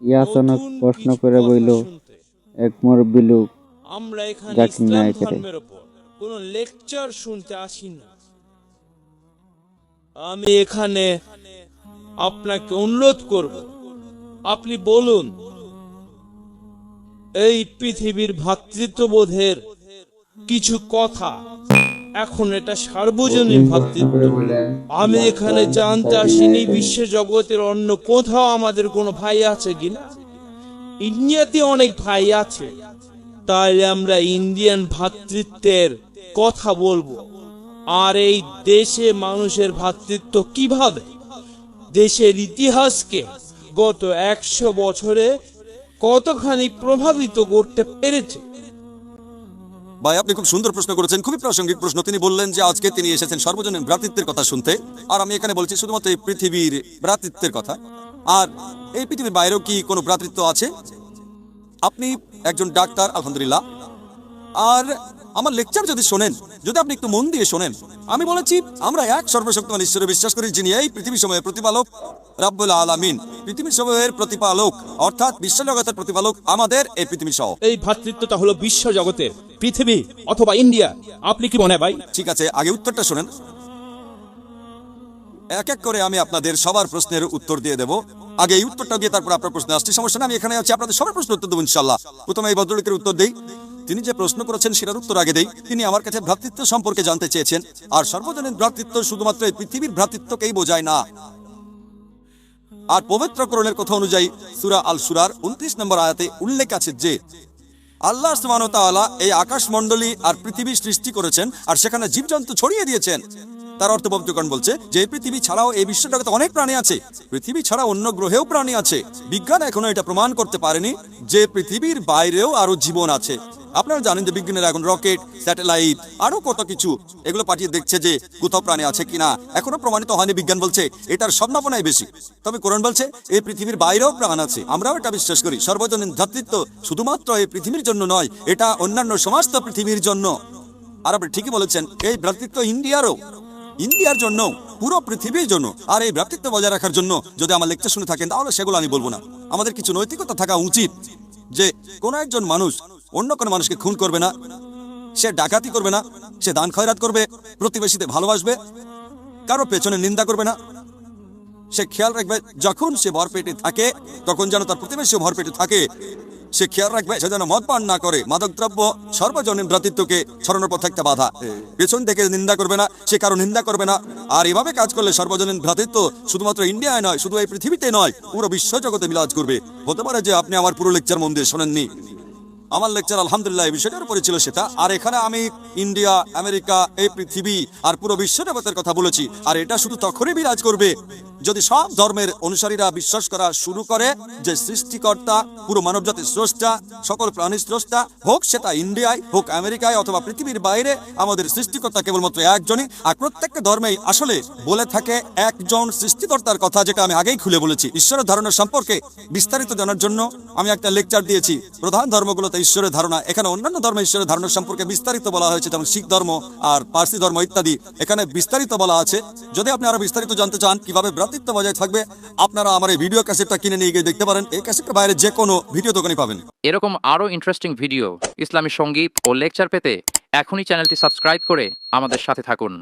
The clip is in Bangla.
ইয়াসনক প্রশ্ন করে বইল এক মুরব্বী লোক আমরা এখানে জাকির ইসলাম ধর্মের উপর কোনো লেকচার শুনতে আসি না। আমি এখানে আপনাকে অনুরোধ করব আপনি বলুন এই পৃথিবীর ভ্রাতৃত্ববোধের কিছু কথা এখন এটা সার্বজনীন ভ্রাতৃত্ব আমি এখানে জানতে আসিনি বিশ্ব জগতের অন্য কোথাও আমাদের কোনো ভাই আছে কিনা। ইন্ডিয়াতে অনেক ভাই আছে। তাই আমরা ইন্ডিয়ান ভ্রাতৃত্বের কথা বলব। আর এই দেশে মানুষের ভ্রাতৃত্ব কীভাবে? দেশের ইতিহাসকে গত একশো বছরে কতখানি প্রভাবিত করতে পেরেছে? ভাই, আপনি খুব সুন্দর প্রশ্ন করেছেন, খুবই প্রাসঙ্গিক প্রশ্ন। তিনি বললেন যে, আজকে তিনি এসেছেন সর্বজনীন ভ্রাতৃত্বের কথা শুনতে। আর আমি এখানে বলছি শুধুমাত্র এই পৃথিবীর ভ্রাতৃত্বের কথা। আর এই পৃথিবীর বাইরেও কি কোনো ভ্রাতৃত্ব আছে? আপনি একজন ডাক্তার, আলহামদুলিল্লাহ। আর আমার লেকচার যদি শোনেন, যদি আপনি একটু মন দিয়ে শোনেন, আমি বলেছি, আমরা এক সর্বশক্তিমান ঈশ্বরে বিশ্বাস করি, যিনি এই পৃথিবী সময়ের প্রতিপালক রাব্বুল আলামিন। পৃথিবী সময়ের প্রতিপালক, অর্থাৎ বিশ্ব জগতের প্রতিপালক আমাদের এই পৃথিবী সহ। এই ভ্রাতৃত্বটা হলো বিশ্ব জগতের। পৃথিবী অথবা ইন্ডিয়া, আপনি কি মনে ভাই? ঠিক আছে, আগে উত্তরটা শোনেন। এক এক করে আমি আপনাদের সবার প্রশ্নের উত্তর দিয়ে দেব। আগে এই উত্তরটা দিয়ে তারপর আপনার প্রশ্ন আসছে। সমস্যা না আমি এখানে আছি, আপনাদের সবার প্রশ্ন উত্তর দেবো ইনশাল্লাহ প্রথমে এই ভদ্রলোকের উত্তর দেই। তিনি যে প্রশ্ন করেছেন সেটার উত্তর আগে দেই। তিনি আমার কাছে ভ্রাতৃত্ব সম্পর্কে জানতে চেয়েছেন। আর সর্বজনীন ভ্রাতৃত্ব শুধুমাত্র এই পৃথিবীর ভ্রাতৃত্বকেই বোঝায় না। আর পবিত্রকরণের কথা অনুযায়ী সুরা আল সুরার উনত্রিশ নম্বর আয়াতে উল্লেখ আছে যে আল্লাহ সুবহানাহু এই আকাশমণ্ডলী আর পৃথিবী সৃষ্টি করেছেন আর সেখানে জীবজন্তু ছড়িয়ে দিয়েছেন। তার অর্থ পবিত্রকরণ বলছে যে পৃথিবী ছাড়াও এই বিশ্বজগতে অনেক প্রাণী আছে। পৃথিবী ছাড়া অন্য গ্রহেও প্রাণী আছে। বিজ্ঞান এখনও এটা প্রমাণ করতে পারেনি যে পৃথিবীর বাইরেও আরও জীবন আছে। আপনারা জানেন যে বিজ্ঞানের এখন রকেট, স্যাটেলাইট আরও কত কিছু এগুলো পাঠিয়ে দেখছে যে কোথাও প্রাণী আছে কিনা। এখনও প্রমাণিত হয়নি বিজ্ঞান বলছে এটার সম্ভাবনাই বেশি। তবে কোরআন বলছে, এই পৃথিবীর বাইরেও প্রাণ আছে। আমরাও এটা বিশ্বাস করি। সর্বজনীন ভ্রাতৃত্ব শুধুমাত্র এই পৃথিবীর জন্য নয়, এটা অন্যান্য সমস্ত পৃথিবীর জন্য। আর আপনি ঠিকই বলেছেন, এই ভ্রাতৃত্ব ইন্ডিয়ারও। ইন্ডিয়ার জন্য, পুরো পৃথিবীর জন্য, আর এই ভ্রাতৃত্ব বজায় রাখার জন্য যদি আমার লেকচার শুনে থাকেন, তাহলে সেগুলো আমি বলব না। আমাদের কিছু নৈতিকতা থাকা উচিত, যে কোনো একজন মানুষ অন্য কোনো মানুষকে খুন করবে না, সে ডাকাতি করবে না, সে দান খয়রাত করবে প্রতিবেশীতে ভালোবাসবে, কারও পেছনে নিন্দা করবে না। সে খেয়াল রাখবে, যখন সে ভরপেটে থাকে, তখন যেন তার প্রতিবেশী ভরপেটে থাকে। সে খেয়াল রাখবে সে যেন মদ পান না করে। মাদকদ্রব্য সর্বজনীন ভ্রাতৃত্বকে ছড়ানোর পথে একটা বাধা। পেছন থেকে নিন্দা করবে না, সে কারও নিন্দা করবে না। আর এভাবে কাজ করলে সর্বজনীন ভ্রাতৃত্ব শুধুমাত্র ইন্ডিয়ায় নয়, শুধু এই পৃথিবীতে নয়, পুরো বিশ্বজগতে মিলাজ করবে। হতে পারে যে আপনি আমার পুরো লেকচার মন দিয়ে শোনেননি। আমার লেকচার আলহামদুলিল্লাহ, এই বিষয়টার উপরে ছিল সেটা। আর এখানে আমি ইন্ডিয়া, আমেরিকা, এই পৃথিবী আর পুরো বিশ্ব জগতের কথা বলেছি। আর এটা শুধু তখনই বিরাজ করবে যদি সব ধর্মের অনুসারীরা বিশ্বাস করা শুরু করে যে সৃষ্টিকর্তা, পুরো মানবজাতির স্রষ্টা, সকল প্রাণীর স্রষ্টা, হোক সেটা ইন্ডিয়ায়, হোক আমেরিকায় অথবা পৃথিবীর বাইরে, আমাদের সৃষ্টিকর্তা কেবলমাত্র একজনই। আর প্রত্যেকটা ধর্মেই আসলে বলে থাকে একজন সৃষ্টিকর্তার কথা, যেটা আমি আগেই খুলে বলেছি। ঈশ্বরের ধারণা সম্পর্কে বিস্তারিত জানার জন্য আমি একটা লেকচার দিয়েছি। প্রধান ধর্মগুলোতে ঈশ্বরের ধারণা, এখানে অন্যান্য ধর্মে ঈশ্বরের ধারণা সম্পর্কে বিস্তারিত বলা হয়েছে, যেমন শিখ ধর্ম আর পার্সি ধর্ম ইত্যাদি। এখানে বিস্তারিত বলা আছে। যদি আপনি আরও বিস্তারিত জানতে চান, কীভাবে ভ্রাতৃত্ব বজায় থাকবে, আপনারা আমার এই ভিডিও ক্যাসেটটা কিনে নিয়ে গিয়ে দেখতে পারেন। এই ক্যাসেটের বাইরে যে কোনো ভিডিও দোকানে পাবেন। এরকম আরও ইন্টারেস্টিং ভিডিও ইসলামী সংগীত ও লেকচার পেতে এখনই চ্যানেলটি সাবস্ক্রাইব করে আমাদের সাথে থাকুন।